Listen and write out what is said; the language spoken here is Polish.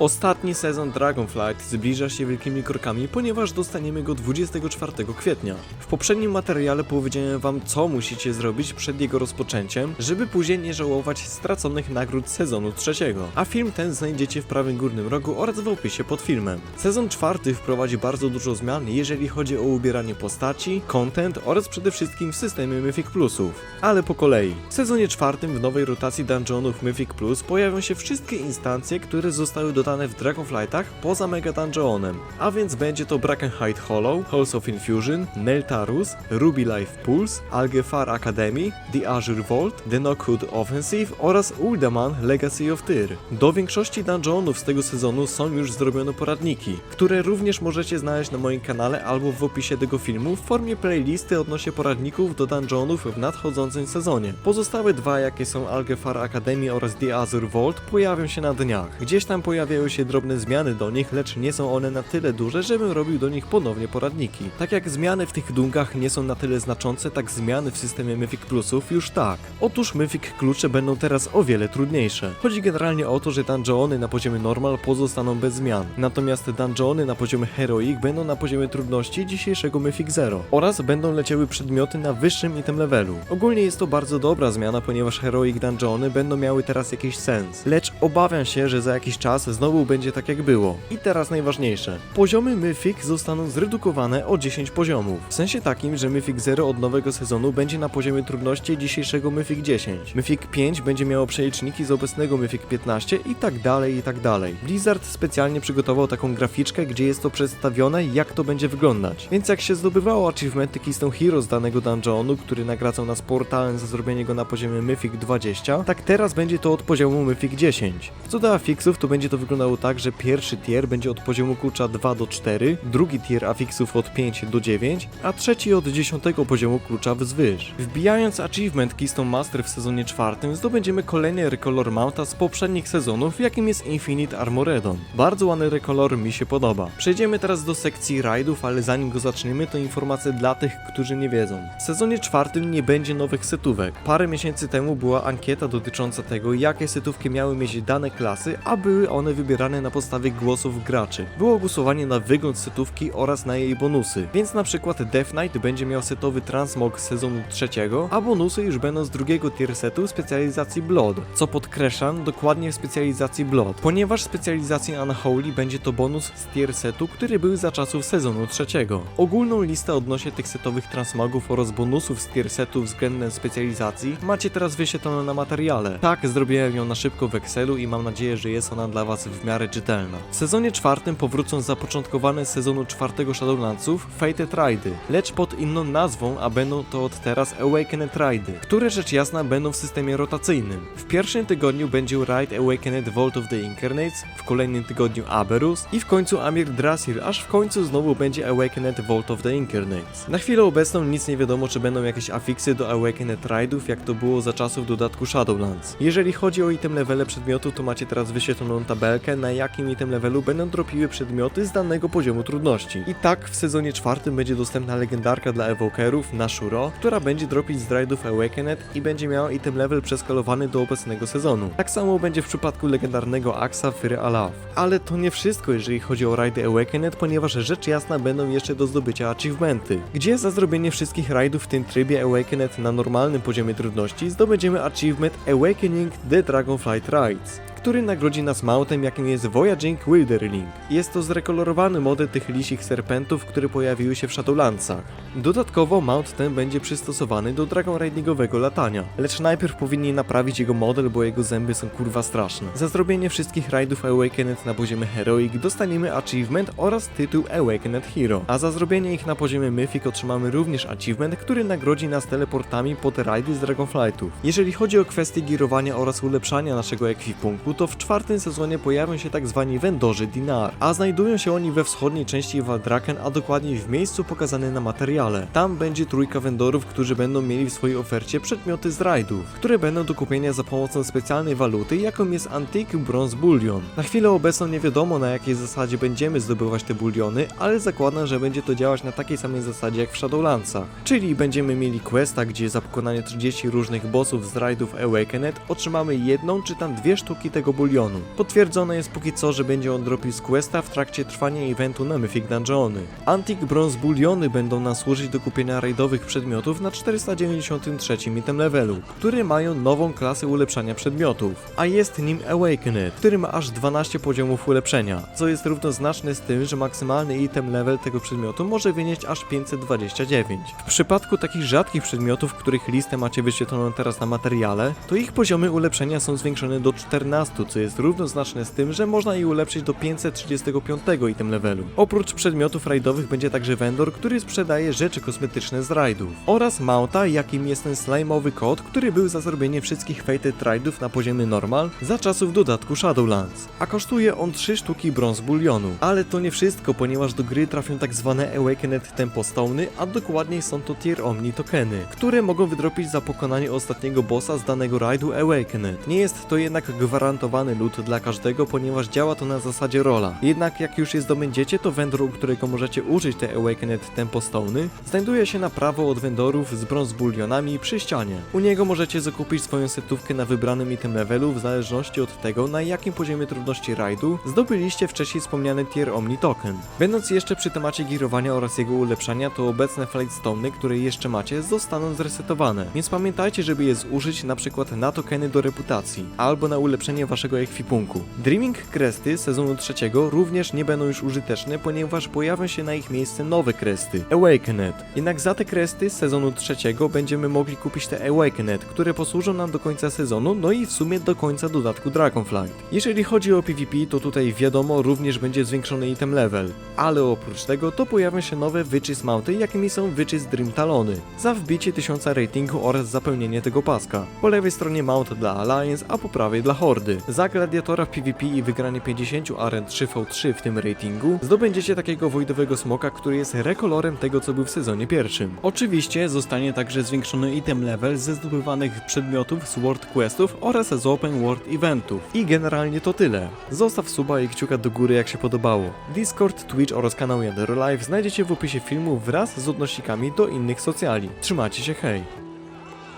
Ostatni sezon Dragonflight zbliża się wielkimi krokami, ponieważ dostaniemy go 24 kwietnia. W poprzednim materiale powiedziałem wam, co musicie zrobić przed jego rozpoczęciem, żeby później nie żałować straconych nagród sezonu trzeciego. A film ten znajdziecie w prawym górnym rogu oraz w opisie pod filmem. Sezon czwarty wprowadzi bardzo dużo zmian, jeżeli chodzi o ubieranie postaci, content oraz przede wszystkim w systemie Mythic Plusów. Ale po kolei. W sezonie czwartym w nowej rotacji dungeonów Mythic Plus pojawią się wszystkie instancje, które zostały dodane w Dragonflightach poza Mega Dungeonem. A więc będzie to Brackenhide Hollow, Halls of Infusion, Neltarus, Ruby Life Pulse, Algefar Academy, The Azure Vault, The Knockwood Offensive oraz Uldaman Legacy of Tyr. Do większości dungeonów z tego sezonu są już zrobione poradniki, które również możecie znaleźć na moim kanale albo w opisie tego filmu w formie playlisty odnośnie poradników do dungeonów w nadchodzącym sezonie. Pozostałe dwa, jakie są Algefar Academy oraz The Azure Vault, pojawią się na dniach. Gdzieś tam pojawiają się drobne zmiany do nich, lecz nie są one na tyle duże, żebym robił do nich ponownie poradniki. Tak jak zmiany w tych dungach nie są na tyle znaczące, tak zmiany w systemie Mythic Plusów już tak. Otóż Mythic klucze będą teraz o wiele trudniejsze. Chodzi generalnie o to, że dungeony na poziomie normal pozostaną bez zmian. Natomiast dungeony na poziomie heroic będą na poziomie trudności dzisiejszego Mythic Zero oraz będą leciały przedmioty na wyższym item levelu. Ogólnie jest to bardzo dobra zmiana, ponieważ heroic dungeony będą miały teraz jakiś sens. Lecz obawiam się, że za jakiś czas znowu będzie tak jak było. I teraz najważniejsze. Poziomy Mythic zostaną zredukowane o 10 poziomów. W sensie takim, że Mythic 0 od nowego sezonu będzie na poziomie trudności dzisiejszego Mythic 10. Mythic 5 będzie miało przeliczniki z obecnego Mythic 15 i tak dalej, i tak dalej. Blizzard specjalnie przygotował taką graficzkę, gdzie jest to przedstawione, jak to będzie wyglądać. Więc jak się zdobywało achievementy Keystone Hero z danego dungeonu, który nagradzał nas portalem za zrobienie go na poziomie Mythic 20, tak teraz będzie to od poziomu Mythic 10. Co do afixów, to będzie to wyglądało tak, że pierwszy tier będzie od poziomu klucza 2 do 4, drugi tier afixów od 5 do 9, a trzeci od 10 poziomu klucza wzwyż. Wbijając achievement Keystone Master w sezonie czwartym, zdobędziemy kolejny recolor mounta z poprzednich sezonów, jakim jest Infinite Armoredon. Bardzo ładny recolor mi się podoba. Przejdziemy teraz do sekcji rajdów, ale zanim go zaczniemy, to informacja dla tych, którzy nie wiedzą. W sezonie czwartym nie będzie nowych setówek. Parę miesięcy temu była ankieta dotycząca tego, jakie setówki miały mieć dane klasy, a były one wybierane na podstawie głosów graczy. Było głosowanie na wygląd setówki oraz na jej bonusy, więc na przykład Death Knight będzie miał setowy transmog z sezonu trzeciego, a bonusy już będą z drugiego tier setu specjalizacji Blood, co podkreślam dokładnie w specjalizacji Blood, ponieważ specjalizacja Unholy będzie to bonus z tier setu, który był za czasów sezonu trzeciego. Ogólną listę odnośnie tych setowych transmogów oraz bonusów z tier setu względem specjalizacji macie teraz wyświetloną na materiale. Tak, zrobiłem ją na szybko w Excelu i mam nadzieję, że jest ona dla was w miarę czytelna. W sezonie czwartym powrócą zapoczątkowane z sezonu czwartego Shadowlandsów Fated Raidy, lecz pod inną nazwą, a będą to od teraz Awakened Raidy, które rzecz jasna będą w systemie rotacyjnym. W pierwszym tygodniu będzie Raid Awakened Vault of the Incarnates, w kolejnym tygodniu Aberus i w końcu Amir Drasir, aż w końcu znowu będzie Awakened Vault of the Incarnates. Na chwilę obecną nic nie wiadomo, czy będą jakieś afiksy do Awakened Raidów, jak to było za czasów dodatku Shadowlands. Jeżeli chodzi o item levele przedmiotu, to macie teraz wyświetloną tabelkę, na jakim item levelu będą dropiły przedmioty z danego poziomu trudności. I tak w sezonie czwartym będzie dostępna legendarka dla evokerów Nashuro, która będzie dropić z raidów Awakened i będzie miała item level przeskalowany do obecnego sezonu. Tak samo będzie w przypadku legendarnego Axa Fyry Alaf. Ale to nie wszystko, jeżeli chodzi o raidy Awakened, ponieważ rzecz jasna będą jeszcze do zdobycia achievementy, gdzie za zrobienie wszystkich raidów w tym trybie Awakened na normalnym poziomie trudności zdobędziemy achievement Awakening the Dragonflight Rides który nagrodzi nas mautem, jakim jest Voyaging Wilderling. Jest to zrekolorowany model tych lisich serpentów, które pojawiły się w Shadowlandsach. Dodatkowo mount ten będzie przystosowany do Dragon Raidingowego latania, lecz najpierw powinni naprawić jego model, bo jego zęby są kurwa straszne. Za zrobienie wszystkich raidów Awakened na poziomie Heroic dostaniemy achievement oraz tytuł Awakened Hero, a za zrobienie ich na poziomie Mythic otrzymamy również achievement, który nagrodzi nas teleportami pod rajdy z Dragonflightów. Jeżeli chodzi o kwestię girowania oraz ulepszania naszego ekwipunku, to w czwartym sezonie pojawią się tak zwani vendorzy Dinar, a znajdują się oni we wschodniej części Waldraken, a dokładniej w miejscu pokazanym na materiale. Tam będzie trójka vendorów, którzy będą mieli w swojej ofercie przedmioty z rajdów, które będą do kupienia za pomocą specjalnej waluty, jaką jest Antique Bronze Bullion. Na chwilę obecną nie wiadomo na jakiej zasadzie będziemy zdobywać te buliony, ale zakładam, że będzie to działać na takiej samej zasadzie jak w Shadowlandsach. Czyli będziemy mieli questa, gdzie za pokonanie 30 różnych bossów z rajdów Awakened otrzymamy jedną czy tam dwie sztuki tego tego bulionu. Potwierdzone jest póki co, że będzie on dropił z questa w trakcie trwania eventu na Mythic Dungeony. Antique Bronze Buliony będą nam służyć do kupienia rajdowych przedmiotów na 493 item levelu, które mają nową klasę ulepszania przedmiotów, a jest nim Awakened, który ma aż 12 poziomów ulepszenia, co jest równoznaczne z tym, że maksymalny item level tego przedmiotu może wynieść aż 529. W przypadku takich rzadkich przedmiotów, których listę macie wyświetloną teraz na materiale, to ich poziomy ulepszenia są zwiększone do 14, co jest równoznaczne z tym, że można je ulepszyć do 535 item levelu. Oprócz przedmiotów rajdowych będzie także vendor, który sprzedaje rzeczy kosmetyczne z rajdów. Oraz mounta, jakim jest ten slimowy kod, który był za zrobienie wszystkich Fated Raidów na poziomie normal za czasów dodatku Shadowlands. A kosztuje on 3 sztuki brąz bulionu. Ale to nie wszystko, ponieważ do gry trafią tak zwane Awakened Tempo Stony, a dokładniej są to Tier Omni tokeny, które mogą wydropić za pokonanie ostatniego bossa z danego rajdu Awakened. Nie jest to jednak gwarantowany loot dla każdego, ponieważ działa to na zasadzie rola. Jednak jak już je zdobędziecie, to vendor, u którego możecie użyć te Awakened Tempo Stony, znajduje się na prawo od vendorów z brąz bulionami przy ścianie. U niego możecie zakupić swoją setówkę na wybranym item levelu w zależności od tego, na jakim poziomie trudności rajdu zdobyliście wcześniej wspomniany tier Omni Token. Będąc jeszcze przy temacie girowania oraz jego ulepszania, to obecne Flightstone, które jeszcze macie, zostaną zresetowane, więc pamiętajcie, żeby je zużyć na przykład na tokeny do reputacji, albo na ulepszenie waszego ekwipunku. Dreaming Kresty sezonu trzeciego również nie będą już użyteczne, ponieważ pojawią się na ich miejsce nowe kresty, Awakened. Jednak za te kresty z sezonu trzeciego będziemy mogli kupić te Awakened, które posłużą nam do końca sezonu, no i w sumie do końca dodatku Dragonflight. Jeżeli chodzi o PvP, to tutaj wiadomo, również będzie zwiększony item level, ale oprócz tego to pojawią się nowe Witches Mounty, jakimi są Witches Dream Talony, za wbicie 1000 ratingu oraz zapełnienie tego paska. Po lewej stronie Mount dla Alliance, a po prawej dla Hordy. Za gladiatora w PvP i wygranie 50 aren 3v3 w tym ratingu, zdobędziecie takiego wojdowego smoka, który jest rekolorem tego, co był w sezonie pierwszym. Oczywiście zostanie także zwiększony item level ze zdobywanych przedmiotów z World Questów oraz z Open World Eventów. I generalnie to tyle. Zostaw suba i kciuka do góry jak się podobało. Discord, Twitch oraz kanał Yadero Live znajdziecie w opisie filmu wraz z odnośnikami do innych socjali. Trzymajcie się, hej!